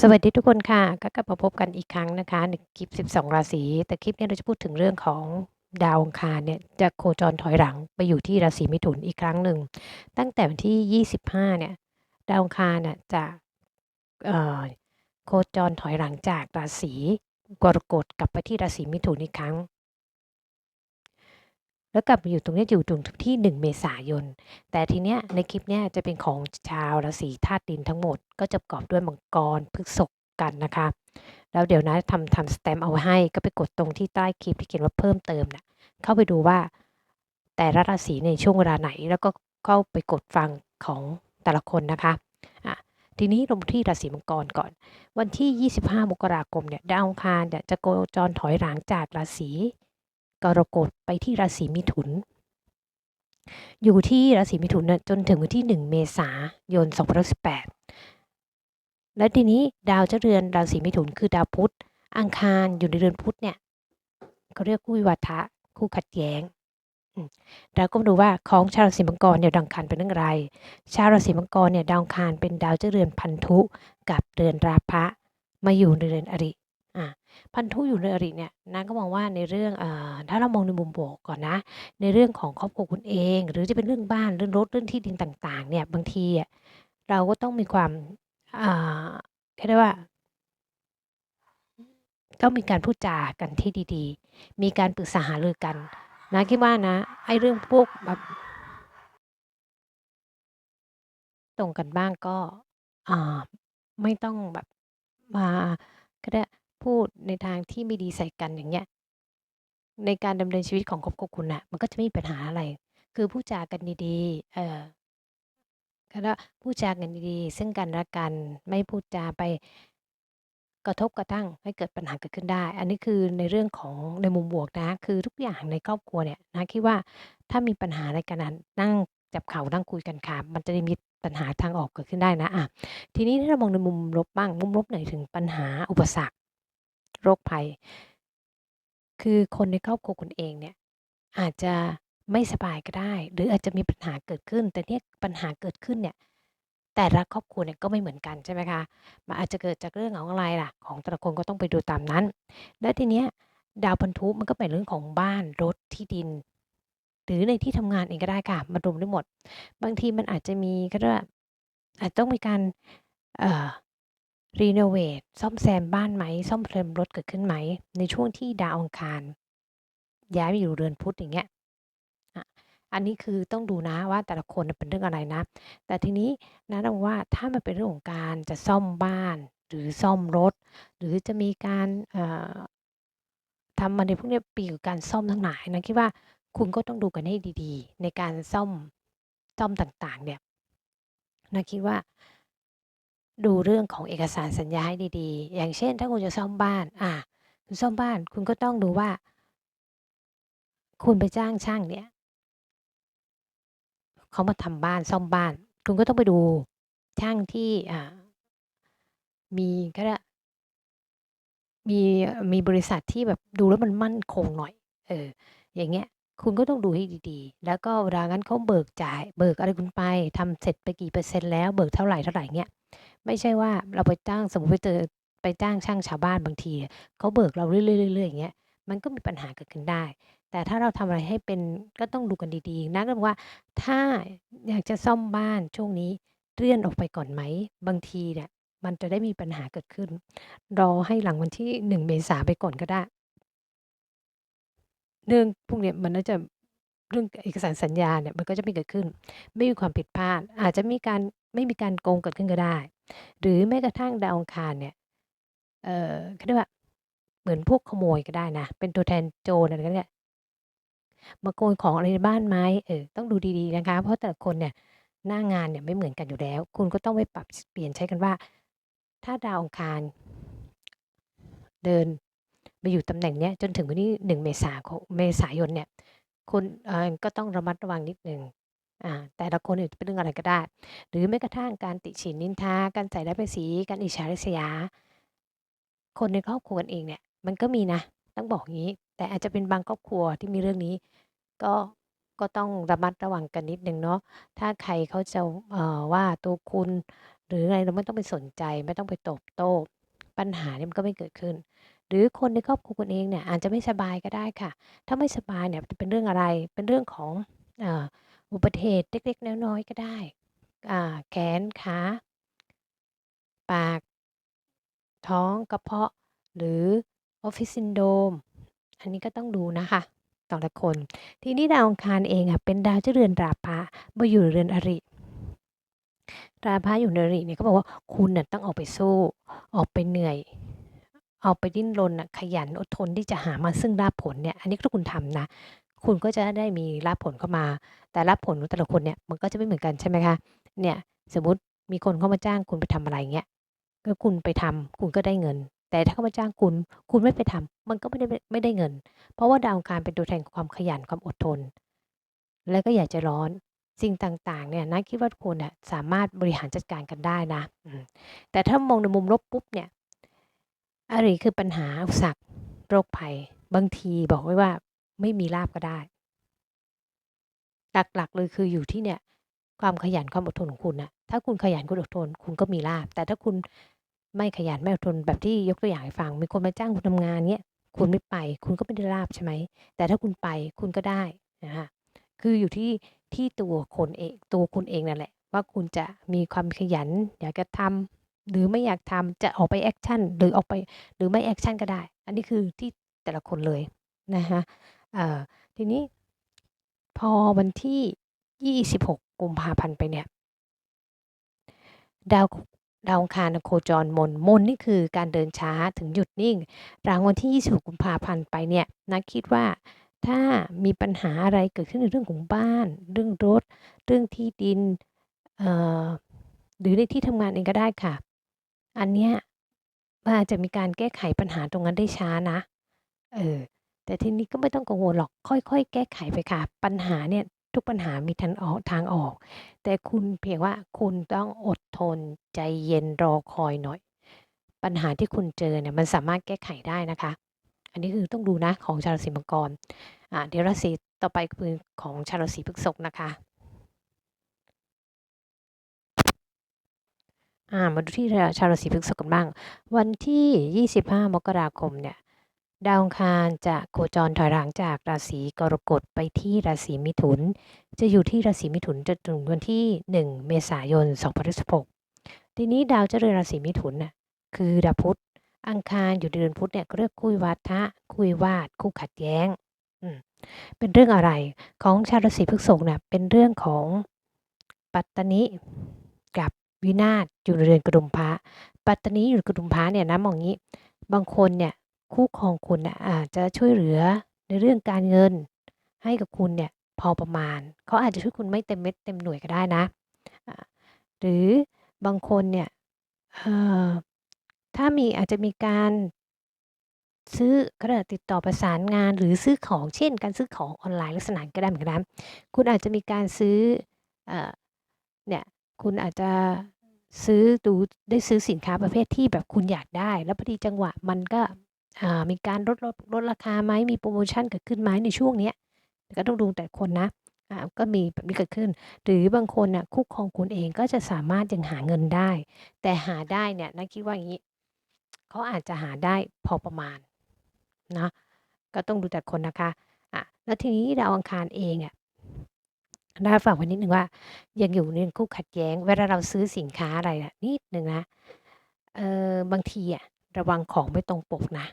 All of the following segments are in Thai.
สวัสดีทุกคนค่ะ ก็กลับมาพบกันอีกครั้งนะคะในคลิป 12 ราศี แต่คลิปนี้เราจะพูดถึงเรื่องของดาวองคารเนี่ยจะโคจรถอยหลังไปอยู่ที่ราศีมิถุนอีกครั้งหนึ่ง ตั้งแต่วันที่ 25 เนี่ย ดาวองคารน่ะจะโคจรถอยหลังจากราศีกรกฎกลับไปที่ราศีมิถุนอีกครั้ง แล้วกลับมาอยู่ตรงนี้อยู่ตรงที่ 1 เมษายน แต่ทีเนี้ยในคลิปเนี้ยจะเป็นของชาวราศีธาตุดินทั้งหมด ก็จะประกอบด้วยมังกรพฤษภกันนะคะ แล้วเดี๋ยวนะทำทำสแตมป์เอาไว้ให้ก็ไปกดตรงที่ใต้คลิปที่เขียนว่าเพิ่มเติมนะเข้าไปดูว่าแต่ละราศีในช่วงเวลาไหน แล้วก็เข้าไปกดฟังของแต่ละคนนะคะอะทีนี้ลงที่ราศีมังกรก่อน วันที่ 25 มกราคมเนี่ยดาวอังคารเนี่ยจะโคจรถอยหลังจากราศี กรกฎไปที่ราศีมิถุน อยู่ที่ราศีมิถุนเนี่ยจนถึงวันที่ 1 เมษายน2018และทีนี้ดาวเจ้าเรือนราศีมิถุนคือดาวพุธอังคารอยู่ในเรือนพุธเนี่ยเขาเรียกคู่วิวัฒะคู่ขัดแย้งเราก็มาดูว่าของชาวราศีมังกรเนี่ยดาวอังคารเป็นเรื่องไร ชาวราศีมังกรเนี่ยดาวอังคารเป็นดาวเจ้าเรือนพันธุ กับเรือนราพะมาอยู่ในเรือนอริ พันธุอยู่ในอริเนี่ยนะก็มองว่าในเรื่องเอ่อถ้าเรามองในมุมบวกก่อนนะ ในเรื่องของครอบครัวคุณเอง หรือจะเป็นเรื่องบ้านเรื่องรถเรื่องที่ดินต่างๆ เนี่ยบางทีอะเราก็ต้องมีความอ่าเรียกได้ว่าต้องมีการพูดจากันที่ดีๆ มีการปรึกษาหารือกันนะคิดว่านะไอ้เรื่องพวกแบบตรงกันบ้างก็อ่าไม่ต้องแบบมาก็ได้ พูดในทางที่ไม่ดีใส่กันอย่างเงี้ย ในการดำเนินชีวิตของครอบครัวคุณน่ะ มันก็จะไม่มีปัญหาอะไร คือพูดจากันดี ๆ เอ่อ ก็แล้วพูดจากันดี ๆ ซึ่งกันและกัน ไม่พูดจาไป กระทบกระทั่งให้เกิดปัญหาเกิดขึ้นได้ อันนี้คือในเรื่องของในมุมบวกนะ คือทุกอย่างในครอบครัวเนี่ยนะคิดว่า ถ้ามีปัญหาอะไรกันน่ะ นั่งจับเข่านั่งคุยกันค่ะ มันจะได้มีปัญหาทางออกเกิดขึ้นได้นะอะทีนี้ถ้าเรามองในมุมลบบ้าง มุมลบหมายถึงปัญหา อุปสรรค โรคภัย คือคนในครอบครัวคุณเองเนี่ย อาจจะไม่สบายก็ได้ หรืออาจจะมีปัญหาเกิดขึ้น แต่เนี่ยปัญหาเกิดขึ้นเนี่ย แต่ละครอบครัวเนี่ยก็ไม่เหมือนกัน ใช่ไหมคะ มันอาจจะเกิดจากเรื่องของอะไรล่ะ ของแต่ละคนก็ต้องไปดูตามนั้น และทีเนี้ยดาวพันธุมันก็เป็นเรื่องของบ้าน รถ ที่ดิน หรือในที่ทำงานเองก็ได้ค่ะ มารวมได้หมด บางทีมันอาจจะมีก็ได้อาจต้องมีการ เอ่อ รีโนเวท ซ่อมแซมบ้านไหม ซ่อมแซมรถเกิดขึ้นไหม ในช่วงที่ดาวอังคาร ย้ายไปอยู่เรือนพุธอย่างเงี้ยอะอันนี้คือต้องดูนะว่าแต่ละคนเป็นเรื่องอะไรนะ แต่ทีนี้นะเราว่าถ้ามันเป็นเรื่องของการจะซ่อมบ้าน หรือซ่อมรถ หรือจะมีการทำอะไรพวกนี้ยเกี่ยวกับการซ่อมทั้งหลายนะคิดว่าคุณก็ต้องดูกันให้ดีๆ ในการซ่อมซ่อมต่างๆ เนี่ยนะคิดว่า ดูเรื่องของเอกสารสัญญาให้ดีๆ อย่างเช่น ถ้าคุณจะซ่อมบ้าน อ่าคุณซ่อมบ้าน คุณก็ต้องดูว่า คุณไปจ้างช่างเนี่ยเขามาทำบ้านซ่อมบ้าน คุณก็ต้องไปดูช่างที่อ่ามีเขาเรียกมีมีบริษัทที่แบบดูแล้วมันมั่นคงหน่อย เออ อย่างเงี้ย คุณก็ต้องดูให้ดีๆ แล้วก็เวลางั้นเขาเบิกจ่าย เบิกอะไรคุณไปทำเสร็จไปกี่เปอร์เซ็นต์แล้ว เบิกเท่าไหรๆเงี้ย ไม่ใช่ว่าเราไปจ้างสมมติไปเจอไปจ้างช่างชาวบ้านบางทีเขาเบิกเราเรื่อยๆๆอย่างเงี้ยมันก็มีปัญหาเกิดขึ้นได้ แต่ถ้าเราทำอะไรให้เป็นก็ต้องดูกันดีๆ นะก็บอกว่าถ้าอยากจะซ่อมบ้านช่วงนี้เลื่อนออกไปก่อนไหม บางทีเนี่ยมันจะได้มีปัญหาเกิดขึ้น รอให้หลังวันที่1เมษาไปก่อนก็ได้ เรื่องพวกเนี้ยมันน่าจะเรื่องเอกสารสัญญาเนี่ยมันก็จะไม่เกิดขึ้น ไม่มีความผิดพลาด อาจจะมีการ ไม่มีการโกงเกิดขึ้นก็ได้ หรือแม้กระทั่งดาวอังคารเนี่ยเอ่อเขาเรียกว่าเหมือนพวกขโมยก็ได้นะ เป็นตัวแทนโจรอะไรก็ได้มาโกยของอะไรในบ้านไหมเออต้องดูดีๆนะคะ เพราะแต่ละคนเนี่ยหน้างานเนี่ยไม่เหมือนกันอยู่แล้ว คุณก็ต้องไปปรับเปลี่ยนใช้กันว่า ถ้าดาวอังคารเดินมาอยู่ตำแหน่งเนี้ยจนถึงวันที่1เมษาเมษายนเนี่ยคุณเออก็ต้องระมัดระวังนิดหนึ่ง อ่าแต่ละคนเนี่ยจะเป็นเรื่องอะไรก็ได้ หรือแม้กระทั่งการติฉินนินทา การใส่ร้ายป้ายสี การอิจฉาริษยา คนในครอบครัวกันเองเนี่ย มันก็มีนะ ต้องบอกงี้ แต่อาจจะเป็นบางครอบครัวที่มีเรื่องนี้ ก็ ก็ต้องระมัดระวังกันนิดหนึ่งเนาะ ถ้าใครเขาจะ เอ่อ ว่าตัวคุณ หรืออะไร เราไม่ต้องไปสนใจ ไม่ต้องไปตอบโต้ ปัญหาเนี่ยมันก็ไม่เกิดขึ้น หรือคนในครอบครัวคุณเองเนี่ยอาจจะไม่สบายก็ได้ค่ะ ถ้าไม่สบายเนี่ยจะเป็นเรื่องอะไร เป็นเรื่องของอ อุบัติเหตุเล็กๆ น้อยๆ ก็ได้ อ่า แขน ขา ปาก ท้อง กระเพาะ หรือ Office Syndrome อันนี้ก็ต้องดูนะคะต่อละคน ทีนี้ดาวองคารเองอะเป็นดาวเจ้าเรือนราพะมาอยู่เรือนอริราพะอยู่ในอริเนี่ยเขาบอกว่าคุณน่ะต้องออกไปสู้ ออกไปเหนื่อยออกไปดิ้นรนน่ะขยันอดทนที่จะหามาซึ่งลาผลเนี่ย อันนี้ถ้าคุณทำนะ คุณก็จะได้มีลาภผลเข้ามา แต่ลาภผลของแต่ละคนเนี่ยมันก็จะไม่เหมือนกันใช่ไหมคะ เนี่ยสมมติมีคนเข้ามาจ้างคุณไปทำอะไรเงี้ยก็คุณไปทำคุณก็ได้เงิน แต่ถ้าเขามาจ้างคุณ คุณไม่ไปทำมันก็ไม่ได้ไม่ได้เงิน เพราะว่าดาวอังคารเป็นตัวแทนความขยันความอดทน แล้วก็อยากจะร้อนสิ่งต่างๆเนี่ยนะคิดว่าคุณเนี่ยสามารถบริหารจัดการกันได้นะแต่ถ้ามองในมุมลบปุ๊บเนี่ยอะไรคือปัญหาอุปสรรคโรคภัย บางทีบอกไว้ว่า ไม่มีลาบก็ได้ หลักๆเลยคืออยู่ที่เนี่ย ความขยันความอดทนของคุณน่ะถ้าคุณขยันคุณอดทน คุณก็มีลาภแต่ถ้าคุณไม่ขยันไม่อดทนแบบที่ยกตัวอย่างให้ฟัง มีคนมาจ้างคุณทำงานเงี้ยคุณไม่ไป คุณก็ไม่ได้ลาภใช่ไหม แต่ถ้าคุณไปคุณก็ได้นะคะคืออยู่ที่ที่ตัวคนเองตัวคุณเองนั่นแหละ ว่าคุณจะมีความขยัน อยากจะทำหรือไม่อยากทำจะออกไปแอคชั่นหรือออกไปหรือไม่แอคชั่นก็ได้ อันนี้คือที่แต่ละคนเลยนะคะ เอ่อทีนี้พอวันที่ 26 กุมภาพันธ์ไปเนี่ย ดาวดาวคารโคจรมน มนนี่คือการเดินช้าถึงหยุดนิ่ง หลังวันที่ 26 กุมภาพันธ์ไปเนี่ยนักคิดว่าถ้ามีปัญหาอะไรเกิดขึ้นในเรื่องของบ้าน เรื่องรถ เรื่องที่ดินหรือในที่ทำงานเองก็ได้ค่ะ อันเนี้ยมันอาจจะมีการแก้ไขปัญหาตรงนั้นได้ช้านะ เออ แต่ทีนี้ก็ไม่ต้องกังวลหรอกค่อยๆ แก้ไขไปค่ะ ปัญหาเนี่ยทุกปัญหามีทางออกทางออก แต่คุณเพียงว่าคุณต้องอดทนใจเย็นรอคอยหน่อย ปัญหาที่คุณเจอเนี่ยมันสามารถแก้ไขได้นะคะ อันนี้คือต้องดูนะของชาวราศีมังกรอ่าเดี๋ยวราศีต่อไปคือของชาวราศีพฤษภนะคะอ่ามาดูที่ชาวราศีพฤษภกันบ้าง วันที่ 25 มกราคมเนี่ย ดาวอังคารจะโคจรถอยหลังจากราศีกรกฎไปที่ราศีมิถุน จะอยู่ที่ราศีมิถุนจนถึงวันที่ 1 เมษายน2016ทีนี้ดาวเจริญราศีมิถุนน่ะคือดาวพุธอังคารอยู่เดือนพุธเนี่ยก็เรียกคุยวาทะคุยวาดคู่ขัดแย้งเป็นเรื่องอะไรของชาวราศีพฤษภเนี่ยเป็นเรื่องของปัตตนิกับวินาศอยู่ในเรือนกระดุมพระปัตตนิอยู่กระดุมพระเนี่ยนะมองงี้ บางคนเนี่ย คู่ครองคุณน่ะอาจจะช่วยเหลือในเรื่องการเงินให้กับคุณเนี่ยพอประมาณ เขาอาจจะช่วยคุณไม่เต็มเม็ดเต็มหน่วยก็ได้นะอ่าหรือบางคนเนี่ยเอ่อถ้ามีอาจจะมีการซื้อก็ได้ติดต่อประสานงานหรือซื้อของเช่น การซื้อของออนไลน์ลักษณะก็ได้เหมือนกันนะคุณอาจจะมีการซื้อเอ่อเนี่ยคุณอาจจะซื้อดูได้ซื้อสินค้าประเภทที่แบบคุณอยากได้ แล้วพอดีจังหวะมันก็ อ่า มีการลด ลด ลดราคาไหม มีโปรโมชั่นเกิดขึ้นไหมในช่วงเนี้ย ก็ต้องดูแต่คนนะ อ่า ก็มีแบบนี้เกิดขึ้น หรือบางคนน่ะ คู่ครองคุณเองก็จะสามารถยังหาเงินได้ แต่หาได้เนี่ยนักคิดว่าอย่างนี้ เขาอาจจะหาได้พอประมาณนะก็ต้องดูแต่คนนะคะ อะแล้วทีนี้ดาวอังคารเองอะน่าฝากไว้นิดนึงว่า ยังอยู่ในคู่ขัดแย้ง เวลาเราซื้อสินค้าอะไรนะนิดหนึ่งนะ เออบางทีอะระวังของไม่ตรงปกนะ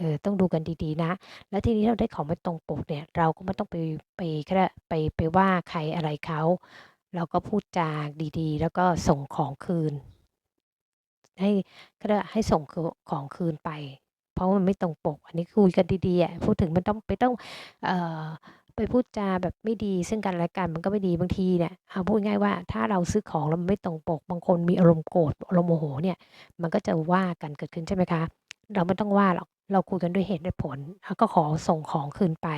เออต้องดูกันดีๆนะ แล้วทีนี้เราได้ของไม่ตรงปกเนี่ย เราก็ไม่ต้องไปไปก็ได้ไปไปว่าใครอะไรเขา เราก็พูดจาดีๆ แล้วก็ส่งของคืน ให้ก็ให้ส่งของคืนไป เพราะมันไม่ตรงปก อันนี้คุยกันดีๆอะพูดถึงมันต้องไปต้องเอ่อไปพูดจาแบบไม่ดีซึ่งกันและกันมันก็ไม่ดีบางทีเนี่ยเอาพูดง่ายว่าถ้าเราซื้อของแล้วมันไม่ตรงปก บางคนมีอารมณ์โกรธอารมณ์โมโหเนี่ย มันก็จะว่ากันเกิดขึ้นใช่ไหมคะ เราไม่ต้องว่าหรอก เราคุยกันด้วยเหตุด้วยผล แล้วก็ขอส่งของคืนไป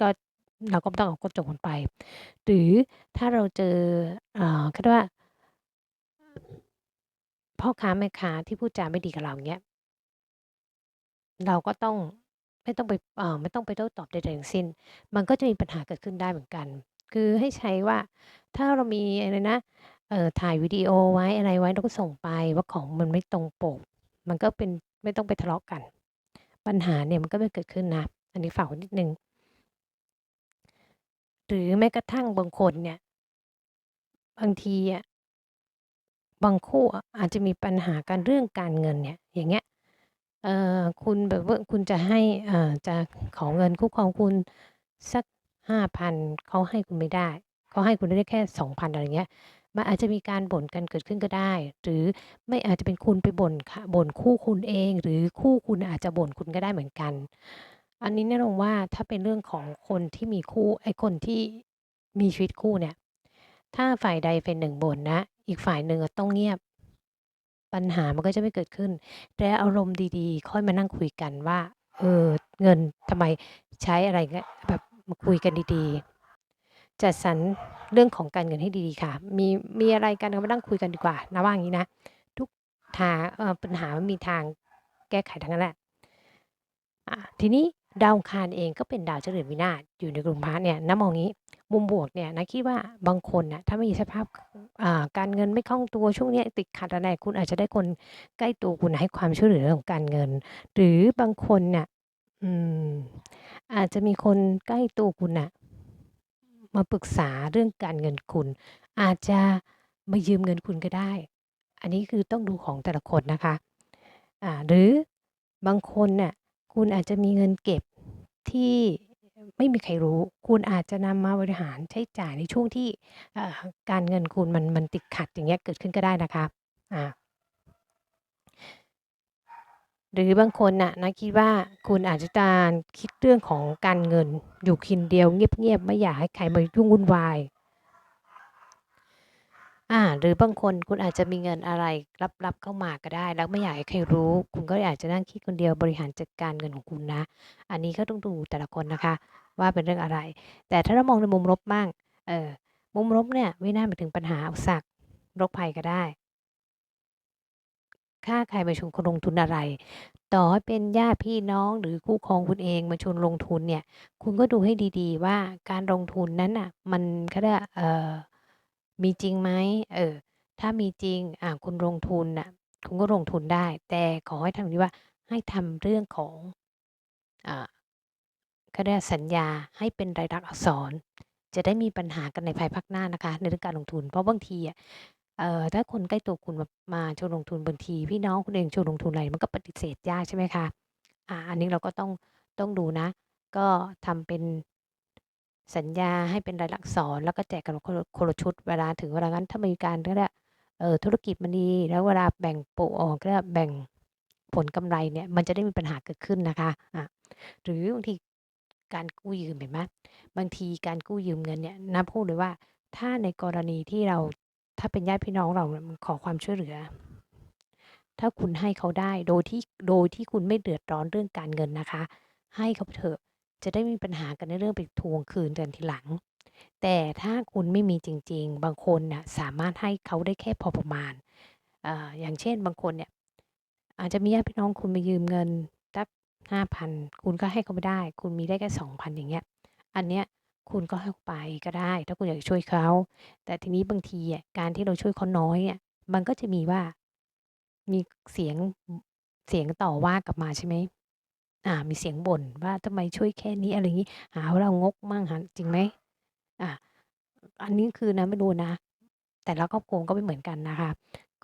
ก็ เราก็ไม่ต้องเอาก็จบกันไป หรือถ้าเราเจอเอ่อเขาเรียกว่า พ่อค้าแม่ค้าที่พูดจาไม่ดีกับเรา อย่างเงี้ย เราก็ต้อง ไม่ต้องไป เอ่อ ไม่ต้องไปโต้ตอบใด ๆ ทั้งสิ้น มันก็จะมีปัญหาเกิดขึ้นได้เหมือนกัน คือให้ใช้ว่า ถ้าเรามีอะไรนะ เอ่อ ถ่ายวิดีโอไว้ อะไรไว้แล้วก็ส่งไปว่า ของมันไม่ตรงปก มันก็เป็น ไม่ต้องไปทะเลาะกัน ปัญหาเนี่ยมันก็ไม่เกิดขึ้นนะ อันนี้ฝากไว้นิดนึง หรือแม้กระทั่งบางคนเนี่ย บางทีอะบางคู่อะอาจจะมีปัญหากันเรื่องการเงินเนี่ย อย่างเงี้ย เอ่อ คุณแบบว่าคุณจะให้ เอ่อ จะขอเงินคู่ครองคุณสัก 5,000 เขาให้คุณไม่ได้ เขาให้คุณได้แค่ 2,000 อะไรเงี้ย มันอาจจะมีการบ่นกันเกิดขึ้นก็ได้ หรือไม่อาจจะเป็นคุณไปบ่นค่ะบ่นคู่คุณเอง หรือคู่คุณอาจจะบ่นคุณก็ได้เหมือนกัน อันนี้แนะนำว่าถ้าเป็นเรื่องของคนที่มีคู่ไอ้คนที่มีชีวิตคู่เนี่ย ถ้าฝ่ายใดฝ่ายหนึ่งบ่นนะ อีกฝ่ายหนึ่งอะต้องเงียบ ปัญหามันก็จะไม่เกิดขึ้น แต่อารมณ์ดีๆ ค่อยมานั่งคุยกันว่า เออ เงินทำไมใช้อะไรเงี้ยแบบมาคุยกันดีๆ จัดสรรเรื่องของการเงินให้ดีๆค่ะ มีมีอะไรกันก็มานั่งคุยกันดีกว่านะว่าอย่างงี้นะ ทุกทางปัญหามันมีทางแก้ไขทั้งนั้นแหละทีนี้ดาวคารเองก็เป็นดาวเจริญวินาศอยู่ในกลุ่มพระเนี่ยนะมองงี้ มุมบวกเนี่ยนะคิดว่าบางคนน่ะถ้าไม่มีสภาพการเงินไม่คล่องตัวช่วงนี้ติดขัดอะไรคุณอาจจะได้คนใกล้ตัวคุณให้ความช่วยเหลือเรื่องของการเงิน หรือบางคนเนี่ยอืมอาจจะมีคนใกล้ตัวคุณน่ะ มาปรึกษาเรื่องการเงินคุณ อาจจะมายืมเงินคุณก็ได้ อันนี้คือต้องดูของแต่ละคนนะคะอ่าหรือบางคนน่ะคุณอาจจะมีเงินเก็บที่ไม่มีใครรู้ คุณอาจจะนำมาบริหารใช้จ่ายในช่วงที่การเงินคุณมันมันติดขัดอย่างเงี้ยเกิดขึ้นก็ได้นะคะอ่า หรือบางคนน่ะนะคิดว่าคุณอาจจะการคิดเรื่องของการเงิน อยู่คนเดียวเงียบๆไม่อยากให้ใครมายุ่งวุ่นวายอ่าหรือบางคนคุณอาจจะมีเงินอะไรลับๆเข้ามาก็ได้ แล้วไม่อยากให้ใครรู้ คุณก็อาจจะนั่งคิดคนเดียวบริหารจัดการเงินของคุณนะ อันนี้ก็ต้องดูแต่ละคนนะคะ ว่าเป็นเรื่องอะไร แต่ถ้าเรามองในมุมลบบ้างเอ่อมุมลบเนี่ยไม่น่าหมายถึงปัญหาอุปสรรคโรคภัยก็ได้ ถ้าใครมาชวนคุณลงทุนอะไร ต่อให้เป็นญาติพี่น้องหรือคู่ครองคุณเองมาชวนลงทุนเนี่ย คุณก็ดูให้ดีๆ ว่าการลงทุนนั้นน่ะ มันเขาเรียกเอ่อมีจริงไหมเออ ถ้ามีจริง อ่าคุณลงทุนน่ะ คุณก็ลงทุนได้ แต่ขอให้ทำแบบนี้ว่าให้ทำเรื่องของอ่าเขาเรียสัญญาให้เป็นลายลักษณ์อักษร จะได้มีปัญหากันในภายภาคหน้านะคะ ในเรื่องการลงทุน เพราะบางทีอะ เอ่อ ถ้าคนใกล้ตัวคุณมามาชวนลงทุน บางทีพี่น้องคุณเองชวนลงทุนอะไร มันก็ปฏิเสธยาก ใช่ไหมคะ อ่า อันนี้เราก็ต้อง ต้องดูนะ ก็ทำเป็น สัญญาให้เป็นลายลักษณ์อักษร แล้วก็แจกกันคนละ คนละชุด เวลาถึงเวลานั้น ถ้ามีการ เขาเรียก เอ่อ ธุรกิจมันดี แล้วเวลาแบ่งโปะเอ่อเขาเรียกแบ่งผลกำไรเนี่ย มันจะได้มีปัญหาเกิดขึ้นนะคะอ่าหรือบางทีการกู้ยืม เห็นไหม บางทีการกู้ยืมเงินเนี่ยนะพูดเลยว่า ถ้าในกรณีที่เรา ถ้าเป็นญาติพี่น้องเราขอความช่วยเหลือ ถ้าคุณให้เขาได้โดยที่โดยที่คุณไม่เดือดร้อนเรื่องการเงินนะคะ ให้เขาเถอะจะได้ไม่มีปัญหากันในเรื่องไปทวงคืนกันทีหลัง แต่ถ้าคุณไม่มีจริง ๆ บางคนน่ะสามารถให้เขาได้แค่พอประมาณอ่าอย่างเช่นบางคนเนี่ย อาจจะมีญาติพี่น้องคุณมายืมเงินสัก5,000คุณก็ให้เขาไม่ได้ คุณมีได้แค่2,000อย่างเงี้ย อันเนี้ย คุณก็ให้เขาไปก็ได้ ถ้าคุณอยากจะช่วยเขา แต่ทีนี้บางทีอะการที่เราช่วยเขาน้อยอะมันก็จะมีว่า มีเสียงเสียงต่อว่ากลับมา ใช่ไหม อ่า มีเสียงบ่นว่า ทำไมช่วยแค่นี้ อะไรงี้ หาว่าเรางกมั่ง หา จริงไหม อ่า อันนี้คือนะ ไม่รู้นะ แต่ละครอบครัวก็ไม่เหมือนกันนะคะ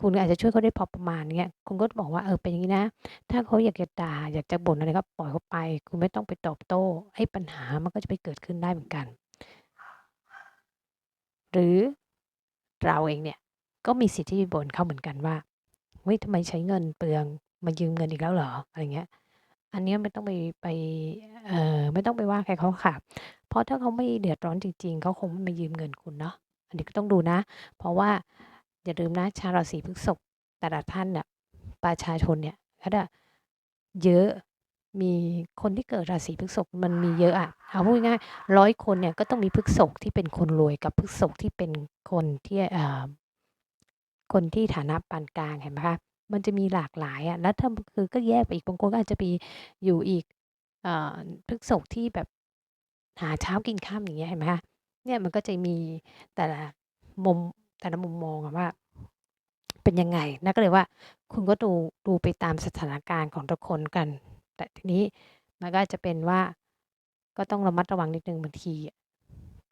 คุณอาจจะช่วยเขาได้พอประมาณเงี้ย คุณก็บอกว่า เออ เป็นอย่างงี้นะ ถ้าเขาอยากจะด่า อยากจะบ่นอะไร ก็ปล่อยเขาไป คุณไม่ต้องไปตอบโต้ ไอ้ปัญหามันก็จะไม่เกิดขึ้นได้เหมือนกัน หรือเราเองเนี่ย ก็มีสิทธิ์ที่จะบ่นเขาเหมือนกันว่า เฮ้ย ทำไมใช้เงินเปลือง มายืมเงินอีกแล้วเหรอ อะไรเงี้ย อันเนี้ยไม่ต้องไป ไป เอ่อ ไม่ต้องไปว่าใครเขาค่ะ เพราะถ้าเขาไม่เดือดร้อนจริง ๆ เขาคงไม่มายืมเงินคุณเนาะ อันนี้ก็ต้องดูนะ เพราะว่า อย่าลืมนะชาวราศีพฤษภแต่ละท่านน่ะประชาชนเนี่ยเขาจะเยอะมีคนที่เกิดราศีพฤษภมันมีเยอะอะเอาพูดง่ายๆ100คนเนี่ยก็ต้องมีพฤษภที่เป็นคนรวยกับพฤษภที่เป็นคนที่เอ่อคนที่ฐานะปานกลางเห็นไหมคะมันจะมีหลากหลายอะแล้วถ้าคือก็แยกไปอีกบางคนก็อาจจะไปอยู่อีกเอ่อพฤษภที่แบบหาเช้ากินค่ำอย่างเงี้ยเห็นไหมคะเนี่ยมันก็จะมีแต่ละมุม แต่ละมุมมองว่า เป็นยังไงนะก็เลยว่า คุณก็ดูดูไปตามสถานการณ์ของทุกคนกัน แต่ทีนี้มันก็จะเป็นว่าก็ต้องระมัดระวังนิดนึงบางที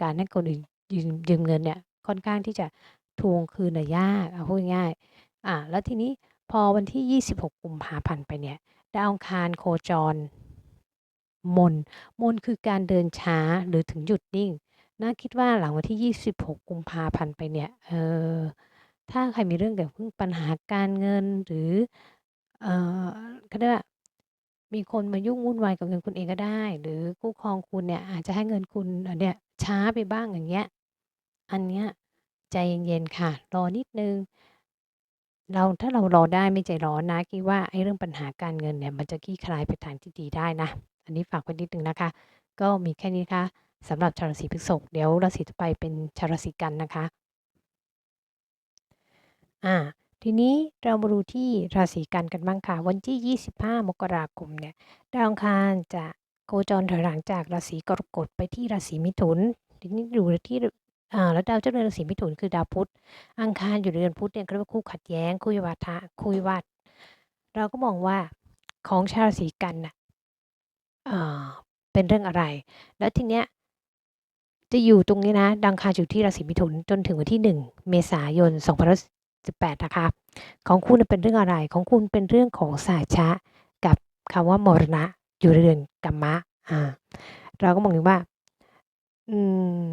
การให้คนอื่นยืมยืมเงินเนี่ย ค่อนข้างที่จะทวงคืนน่ะยากเอาพูดง่ายๆอ่าแล้วทีนี้พอวันที่ 26 กุมภาพันธ์ไปเนี่ยดาวอังคารโคจร มน มนคือการเดินช้าหรือถึงหยุดนิ่ง น่าคิดว่าหลังวันที่ 26 กุมภาพันธ์ไปเนี่ย เออถ้าใครมีเรื่องเกี่ยวกับปัญหาการเงิน หรือ เอ่อ เขาเรียกว่า มีคนมายุ่งวุ่นวายกับเงินคุณเองก็ได้ หรือคู่ครองคุณเนี่ยอาจจะให้เงินคุณอันเนี้ยช้าไปบ้าง อย่างเงี้ย อันเนี้ยใจเย็น ๆ ค่ะ รอนิดนึงเรา ถ้าเรารอได้ไม่ใจร้อนนะคิดว่าไอ้เรื่องปัญหาการเงินเนี่ยมันจะคลี่คลายไปทางที่ดีได้นะ อันนี้ฝากไว้นิดนึงนะคะ ก็มีแค่นี้นะคะ สำหรับชาวราศีพฤษภเดี๋ยวราศีต่อไปเป็นชาวราศีกันนะคะอ่าทีนี้เรามาดูที่ราศีกันกันบ้างค่ะ วันที่ 25 มกราคมเนี่ยดาวอังคารจะโคจรถอยหลังจากราศีกรกฎไปที่ราศีมิถุนทีนี้อยู่ที่อ่าแล้วดาวเจ้าเรือนราศีมิถุนคือดาวพุธอังคารอยู่เรือนพุธเนี่ยเขาเรียกว่าคู่ขัดแย้งคู่วิวาทะคู่วิวาทเราก็มองว่าของชาวราศีกันน่ะอ่าเป็นเรื่องอะไร แล้วทีเนี้ย จะอยู่ตรงนี้นะ ดังคารอยู่ที่ราศีมิถุนจนถึงวันที่ 1 เมษายน2018นะคะของคุณเป็นเรื่องอะไรของคุณเป็นเรื่องของสาชะ กับคำว่ามรณะ อยู่ในเรือนกัมมะอ่าเราก็มองถึงว่าอืม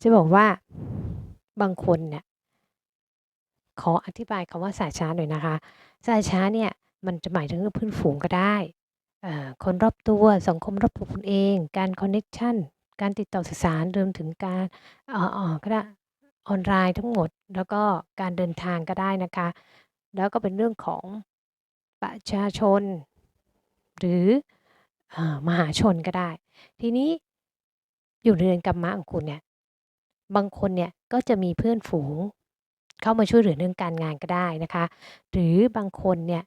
จะบอกว่าบางคนเนี่ยขออธิบายคำว่าสายช้าหน่อยนะคะ สายช้าเนี่ยมันจะหมายถึงเรื่องเพื่อนฝูงก็ได้ คนรอบตัว สังคมรอบตัวคุณเอง การ คอนเน็ชัน การติดต่อสื่อสาร รวมถึงการ เอ่ออก็ได้ ออนไลน์ทั้งหมด แล้วก็การเดินทางก็ได้นะคะ แล้วก็เป็นเรื่องของประชาชน หรืออมหาชนก็ได้ ทีนี้ อยู่ในเรือนกรรมะของคุณเนี่ย บางคนเนี่ยก็จะมีเพื่อนฝูงเข้ามาช่วยเหลือเรื่องการงานก็ได้นะคะ หรือบางคนเนี่ย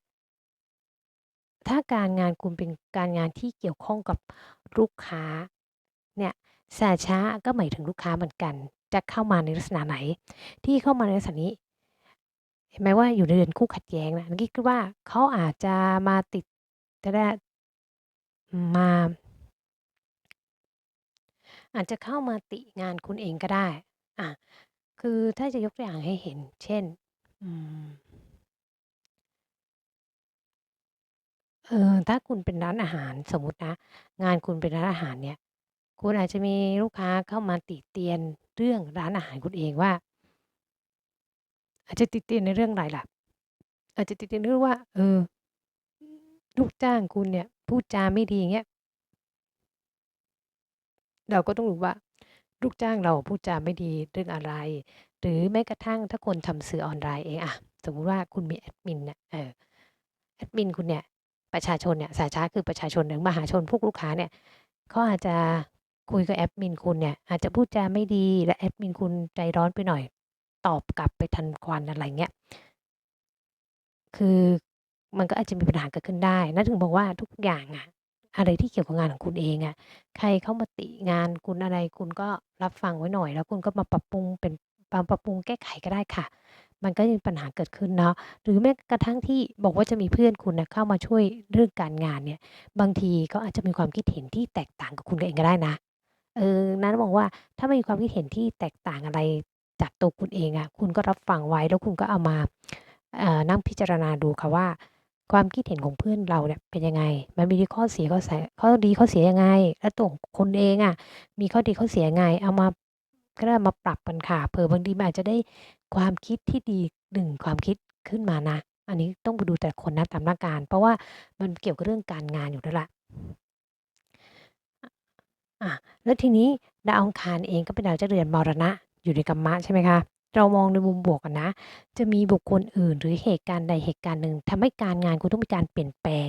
ถ้าการงานคุณเป็นการงานที่เกี่ยวข้องกับลูกค้าเนี่ยสาช้าก็หมายถึงลูกค้าเหมือนกัน จะเข้ามาในลักษณะไหน ที่เข้ามาในลักษณะนี้ เห็นไหมว่าอยู่ในเรือนคู่ขัดแย้งนะนี่คือว่าเขาอาจจะมาติดจะได้มา อาจจะเข้ามาติงานคุณเองก็ได้ อะ คือถ้าจะยกตัวอย่างให้เห็น เช่น อืม เออ ถ้าคุณเป็นร้านอาหาร สมมุตินะ งานคุณเป็นร้านอาหารเนี่ย คุณอาจจะมีลูกค้าเข้ามาติเตียนเรื่องร้านอาหารคุณเองว่า อาจจะติเตียนในเรื่องอะไรล่ะ อาจจะติเตียนเรื่องว่า เออ ลูกจ้างคุณเนี่ย พูดจาไม่ดี อย่างเงี้ย เราก็ต้องรู้ว่า ลูกจ้างเราพูดจาไม่ดีเรื่องอะไร หรือแม้กระทั่งถ้าคนทำสื่อออนไลน์เองอะ สมมุติว่าคุณมีแอดมินเนี่ย เออ แอดมินคุณเนี่ย ประชาชนเนี่ยสายช้าคือประชาชนหรือมหาชนพวกลูกค้าเนี่ยเขาอาจจะคุยกับแอดมินคุณเนี่ยอาจจะพูดจาไม่ดีและแอดมินคุณใจร้อนไปหน่อย ตอบกลับไปทันควันอะไรเงี้ยคือมันก็อาจจะมีปัญหาเกิดขึ้นได้นั่นถึงบอกว่าทุกอย่างอะอะไรที่เกี่ยวกับงานของคุณเองอะใครเข้ามาติงานคุณอะไรคุณก็รับฟังไว้หน่อย แล้วคุณก็มาปรับปรุงเป็นปรับปรุงแก้ไขก็ได้ค่ะ มันก็มีปัญหาเกิดขึ้นเนาะ หรือแม้กระทั่งที่บอกว่าจะมีเพื่อนคุณนะเข้ามาช่วยเรื่องการงานเนี่ย บางทีก็อาจจะมีความคิดเห็นที่แตกต่างกับคุณเองก็ได้นะ เออ นั้นมองว่า ถ้าไม่มีความคิดเห็นที่แตกต่างอะไรจากตัวคุณเองอะ คุณก็รับฟังไว้ แล้วคุณก็เอามานั่งพิจารณาดูค่ะว่า ความคิดเห็นของเพื่อนเราเนี่ยเป็นยังไง มันมีข้อเสีย ข้อเสีย ข้อดี ข้อเสียยังไง แล้วตัวคนเองอะมีข้อดี ข้อเสียยังไง เอามา ก็ได้มาปรับกันค่ะ เผื่อบางทีมันอาจจะได้ ความคิดที่ดีหนึ่งความคิดขึ้นมานะ อันนี้ต้องไปดูแต่คนนะ ตามหน้าการเพราะว่ามันเกี่ยวกับเรื่องการงานอยู่แล้วล่ะอะแล้วทีนี้ดาวอังคารเองก็เป็นดาวเจ้าเรือนมรณะ อยู่ในกัมมะ ใช่ไหมคะ เรามองในมุมบวกกันนะ จะมีบุคคลอื่น หรือเหตุการณ์ใดเหตุการณ์หนึ่ง ทำให้การงานคุณต้องมีการเปลี่ยนแปลง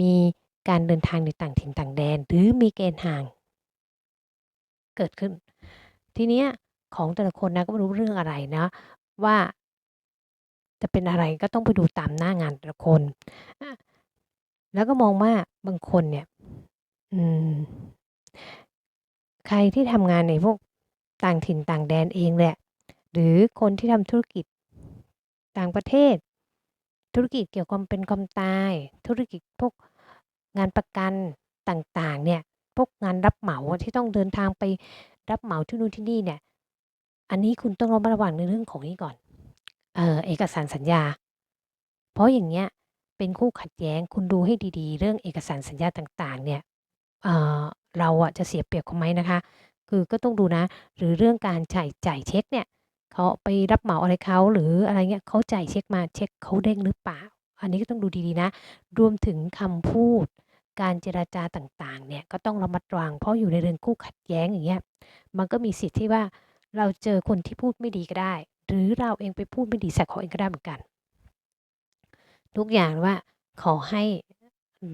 มีการเดินทางในต่างถิ่นต่างแดน หรือมีเกณฑ์ห่าง เกิดขึ้น ทีเนี้ย ของแต่ละคนนะก็ไม่รู้เรื่องอะไรนะ ว่า จะเป็นอะไรก็ต้องไปดูตามหน้างานแต่ละคนแล้วก็มองว่าบางคนเนี่ย อืม ใครที่ทำงานในพวกต่างถิ่นต่างแดนเองแหละ หรือคนที่ทำธุรกิจต่างประเทศ ธุรกิจเกี่ยวกับความเป็นความตาย ธุรกิจพวกงานประกันต่างๆ เนี่ย พวกงานรับเหมาที่ต้องเดินทางไปรับเหมาที่นู่นที่นี่เนี่ย อันนี้คุณต้องระมัดระวังในเรื่องของนี้ก่อน เอ่อ เอกสารสัญญา เพราะอย่างเงี้ยเป็นคู่ขัดแย้ง คุณดูให้ดี ๆ เรื่องเอกสารสัญญาต่าง ๆ เนี่ย เอ่อ เราอะจะเสียเปรียบเขาไหมนะคะ คือก็ต้องดูนะ หรือเรื่องการจ่าย จ่ายเช็คเนี่ย เขาไปรับเหมาอะไรเขา หรืออะไรเงี้ย เขาจ่ายเช็คมา เช็คเขาเด้งหรือเปล่า อันนี้ก็ต้องดูดี ๆ นะ รวมถึงคำพูด การเจรจาต่าง ๆ เนี่ย ก็ต้องระมัดระวัง เพราะอยู่ในเรื่องคู่ขัดแย้ง อย่างเงี้ย มันก็มีสิทธิ์ที่ว่า เราเจอคนที่พูดไม่ดีก็ได้ หรือเราเองไปพูดไม่ดีใส่เขาเองก็ได้เหมือนกัน ทุกอย่างว่าขอให้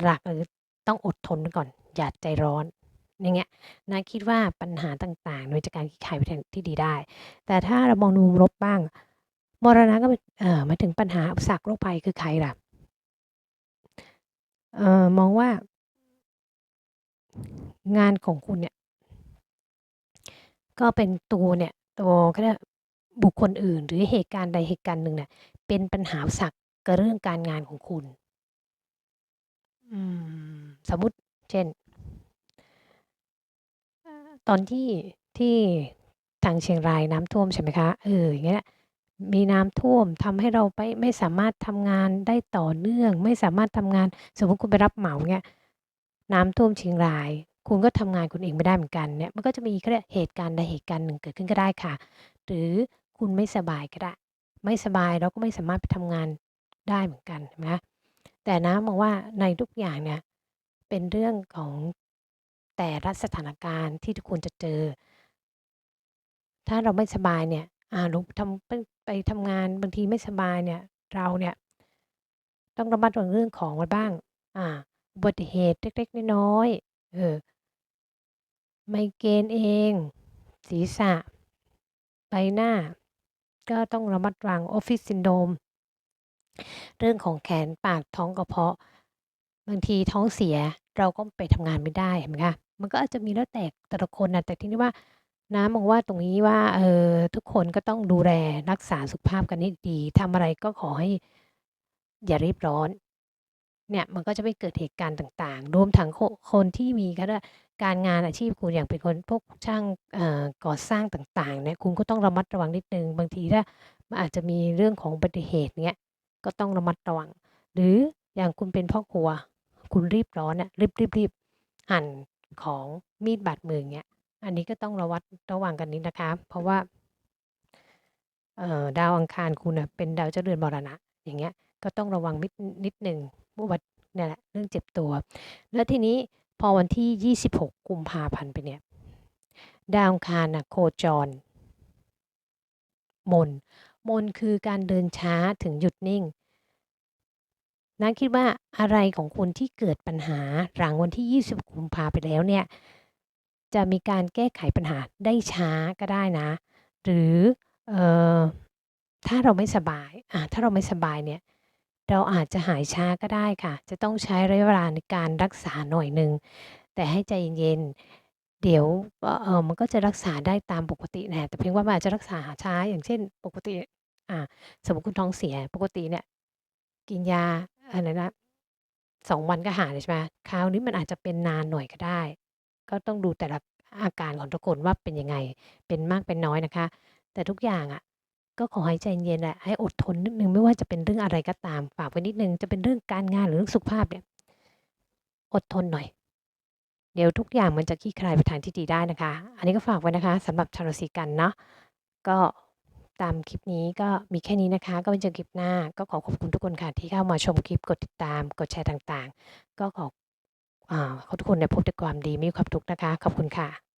หลักหรือต้องอดทนก่อน อย่าใจร้อนอย่างเงี้ยนะคิดว่าปัญหาต่างๆ โดยจากการแก้ไขไปทางที่ดีได้ แต่ถ้าเรามองดูลบบ้าง มรณะก็เอ่อมาถึงปัญหาอุปสรรคโรคภัยคือใครล่ะเอ่อมองว่า งานของคุณเนี่ย ก็เป็นตัวเนี่ยตัวเขาเรียกบุคคลอื่น หรือเหตุการณ์ใดเหตุการณ์หนึ่งเนี่ยเป็นปัญหาสรรคกับเรื่องการงานของคุณ อืม สมมุติเช่น ตอนที่ที่ทางเชียงรายน้ำท่วมใช่ไหมคะ เอออย่างเงี้ยมีน้ำท่วมทำให้เราไปไม่สามารถทำงานได้ต่อเนื่อง ไม่สามารถทำงาน สมมุติคุณไปรับเหมาเงี้ยน้ำท่วมเชียงราย คุณก็ทำงานคุณเองไม่ได้เหมือนกันเนี่ย มันก็จะมีเขาเรียกเหตุการณ์ใดเหตุการณ์หนึ่งเกิดขึ้นก็ได้ค่ะ หรือคุณไม่สบายก็ได้ ไม่สบายเราก็ไม่สามารถไปทำงานได้เหมือนกันเห็นไหมคะแต่นะมองว่าในทุกอย่างเนี่ย เป็นเรื่องของแต่ละสถานการณ์ที่ทุกคนจะเจอ ถ้าเราไม่สบายเนี่ย อ่าเราทำไปไปทำงานบางทีไม่สบายเนี่ย เราเนี่ย ต้องระมัดระวังเรื่องของไว้บ้าง อ่า อุบัติเหตุเล็กๆน้อยๆเออ ไมเกรนเอง ศีรษะ ใบหน้า ก็ต้องระมัดระวัง Office Syndrome เรื่องของแขนปากท้องกระเพาะ บางทีท้องเสียเราก็ไปทำงานไม่ได้เห็นไหมคะมันก็อาจจะมีแล้วแต่แต่ละคนนะแต่ที่นี้ว่าน้ามองว่าตรงนี้ว่าเออทุกคนก็ต้องดูแลรักษาสุขภาพกันให้ดีทำอะไรก็ขอให้อย่ารีบร้อน เนี่ยมันก็จะไม่เกิดเหตุการณ์ต่างๆ รวมทั้งคนที่มีเขาเรียก การงานอาชีพคุณอย่างเป็นคนพวกช่างเอ่อก่อสร้างต่าง ๆ เนี่ย คุณก็ต้องระมัดระวังนิดหนึ่ง บางทีถ้ามันอาจจะมีเรื่องของอุบัติเหตุ เงี้ย ก็ต้องระมัดระวัง หรืออย่างคุณเป็นพ่อครัว คุณรีบร้อนน่ะรีบ ๆ ๆ หั่นของมีดบาดมือ อย่างเงี้ย อันนี้ก็ต้องระวัดระวังกันนิดนะคะ เพราะว่า เอ่อ ดาวอังคารคุณน่ะเป็นดาวเจ้าเรือนมรณะ อย่างเงี้ย ก็ต้องระวังนิด นิดหนึ่ง อุบัติ เนี่ยแหละ เรื่องเจ็บตัว แล้วทีนี้ พอวันที่ 26 กุมภาพันธ์ไปเนี่ย ดาวคารนะโคจร มน มนคือการเดินช้าถึงหยุดนิ่งนะคิดว่าอะไรของคุณที่เกิดปัญหาหลังวันที่26กุมภาไปแล้วเนี่ย จะมีการแก้ไขปัญหาได้ช้าก็ได้นะ หรือออถ้าเราไม่สบายอ่าถ้าเราไม่สบายเนี่ย เราอาจจะหายช้าก็ได้ค่ะ จะต้องใช้ระยะเวลาในการรักษาหน่อยหนึ่ง แต่ให้ใจเย็น ๆ เดี๋ยว เอ่อ มันก็จะรักษาได้ตามปกติแหละ แต่เพียงว่ามันอาจจะรักษาช้า อย่างเช่น ปกติ อ่า สมมุติคุณท้องเสีย ปกติเนี่ย กินยา อะไรนะ 2 วันก็หายแล้วใช่ไหม คราวนี้มันอาจจะเป็นนานหน่อยก็ได้ ก็ต้องดูแต่ละอาการของทุกคนว่าเป็นยังไง เป็นมากเป็นน้อยนะคะ แต่ทุกอย่างอะ ก็ขอให้ใจเย็นแหละให้อดทนนิดนึงไม่ว่าจะเป็นเรื่องอะไรก็ตามฝากไว้นิดนึงจะเป็นเรื่องการงานหรือเรื่องสุขภาพเนี่ยอดทนหน่อย เดี๋ยวทุกอย่างมันจะคลี่คลายไปทางที่ดีได้นะคะ อันนี้ก็ฝากไว้นะคะสำหรับชาวราศีกันเนาะก็ตามคลิปนี้ก็มีแค่นี้นะคะ ก็ไว้เจอคลิปหน้า ก็ขอขอบคุณทุกคนค่ะที่เข้ามาชมคลิปกดติดตาม กดแชร์ต่างๆ ก็ขออ่าขอทุกคนเนี่ยพบแต่ความดีม่มีความทุกข์นะคะ ขอบคุณค่ะ